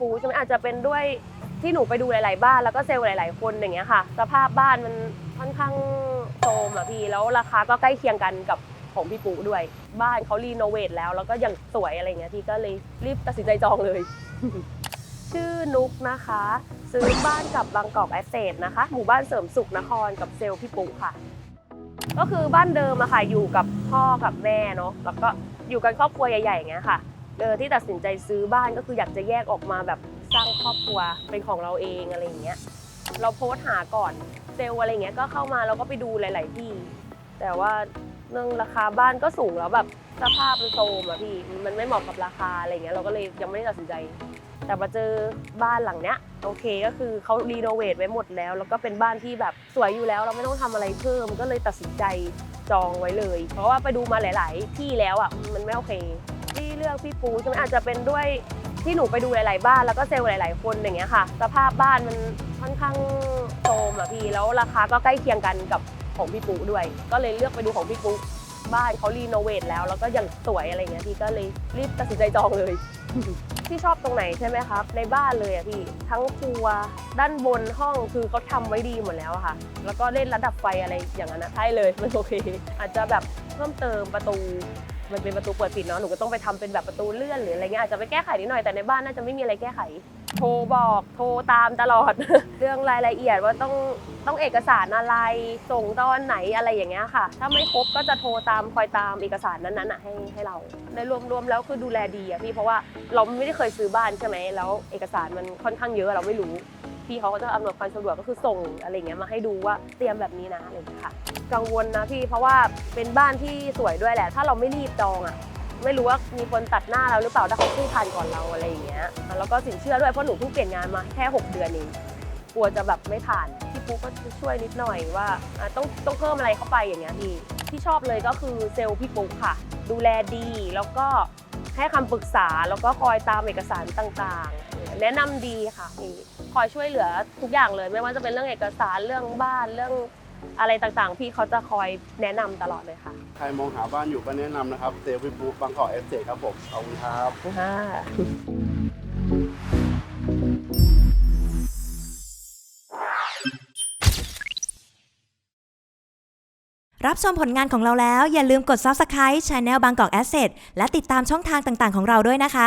ปูใช่ไหมอาจจะเป็นด้วยที่หนูไปดูหลาย ๆ บ้านแล้วก็เซลล์หลาย ๆ คนอย่างเงี้ยค่ะ สภาพบ้านมันค่อนข้างโทรมอะพี่แล้วราคาก็ใกล้เคียงกันกับของพี่ปูด้วย บ้านเขารีโนเวทแล้ว แล้วก็ยังสวยอะไรเงี้ยพี่ก็เลยรีบตัดสินใจจองเลย ชื่อนุกนะคะ ซื้อบ้านกับบางกอกแอสเซทนะคะ หมู่บ้านเสริมสุขนครกับเซลล์พี่ปูค่ะ ก็คือบ้านเดิมอะค่ะอยู่กับพ่อกับแม่เนาะแล้วก็อยู่กันครอบครัวใหญ่ๆอย่างเงี้ยค่ะ เออที่ตัดสินใจซื้อบ้านก็คืออยากจะแยกออกมาแบบสร้างครอบครัวเป็นของเราเองอะไรอย่างเงี้ยเราโพสต์หาก่อนเซลล์อะไรเงี้ยก็เข้ามาเราก็ไปดูหลาย ๆ ที่ แต่ว่าเรื่องราคาบ้านก็สูงแล้วแบบสภาพมันโทรมอะพี่มันไม่เหมาะกับราคาอะไรเงี้ยเราก็เลยยังไม่ได้ตัดสินใจ แต่มาเจอบ้านหลังเนี้ยโอเคก็คือเขารีโนเวทไว้หมดแล้ว แล้วก็เป็นบ้านที่แบบสวยอยู่แล้ว เราไม่ต้องทำอะไรเพิ่มก็เลยตัดสินใจจองไว้เลย เพราะว่าไปดูมาหลาย ๆ ที่แล้วอะมันไม่โอเค เลือกพี่ปูใช่ไหมอาจจะเป็นด้วยที่หนูไปดูหลาย ๆ บ้านแล้วก็เซลล์หลาย ๆ คนอย่างเงี้ยค่ะ สภาพบ้านมันค่อนข้างโทรมอะพี่แล้วราคาก็ใกล้เคียงกันกับของพี่ปูด้วย ก็เลยเลือกไปดูของพี่ปูบ้านเขารีโนเวทแล้ว แล้วก็ยังสวยอะไรเงี้ยพี่ก็เลยรีบตัดสินใจจองเลยที่ชอบตรงไหนใช่ไหมครับ ในบ้านเลยอะพี่ทั้งครัวด้านบนห้องคือเขาทำไว้ดีหมดแล้วค่ะ แล้วก็เล่นระดับไฟอะไรอย่างนั้นนะใช่เลยมันโอเค อาจจะแบบ พิ่มเติมประตู มันเป็นประตูเปิดปิดเนาะหนูก็ต้องไปทำเป็นแบบประตูเลื่อนหรืออะไรเงี้ยอาจจะไปแก้ไขนิดหน่อยแต่ในบ้านน่าจะไม่มีอะไรแก้ไข โทรบอกโทรตามตลอด เรื่องรายละเอียดว่าต้องต้องเอกสารอะไรส่งตอนไหนอะไรอย่างเงี้ยค่ะ ถ้าไม่ครบก็จะโทรตามคอยตามเอกสารนั้นๆอะให้ให้เราในรวมๆแล้วคือดูแลดีอะพี่เพราะว่าเราไม่ได้เคยซื้อบ้านใช่ไหมแล้ว เอกสารมันค่อนข้างเยอะเราไม่รู้ พี่เขาก็จะอำนวยความสะดวกก็คือส่งอะไรเงี้ยมาให้ดูว่าเตรียมแบบนี้นะอะไรอย่างเงี้ยค่ะ กังวลนะพี่เพราะว่าเป็นบ้านที่สวยด้วยแหละ ถ้าเราไม่รีบจองอะไม่รู้ว่ามีคนตัดหน้าเราหรือเปล่าถ้าเขาซื้อทันก่อนเราอะไรอย่างเงี้ยแล้วก็สินเชื่อด้วยเพราะหนูเพิ่งเปลี่ยนงานมาแค่ 6 เดือนเองกลัวจะแบบไม่ผ่านพี่ปุ๊กก็จะช่วยนิดหน่อยว่าต้องต้องเพิ่มอะไรเข้าไปอย่างเงี้ยพี่ที่ชอบเลยก็คือเซลล์พี่ปุ๊กค่ะ ดูแลดีแล้วก็ให้คำปรึกษาแล้วก็คอยตามเอกสารต่างๆ แนะนำดีค่ะพี่ คอยช่วยเหลือทุกอย่างเลย ไม่ว่าจะเป็นเรื่องเอกสารเรื่องบ้านเรื่องอะไรต่างๆ พี่เขาจะคอยแนะนำตลอดเลยค่ะใครมองหาบ้านอยู่ก็แนะนำนะครับเซลฟี่บุ๊กบางกอกเอสเตครับผมขอบคุณครับค่ะรับชมผลงานของเราแล้วอย่าลืมกด Subscribe Channel บางกอก Asset และติดตามช่องทางต่างๆของเราด้วยนะคะ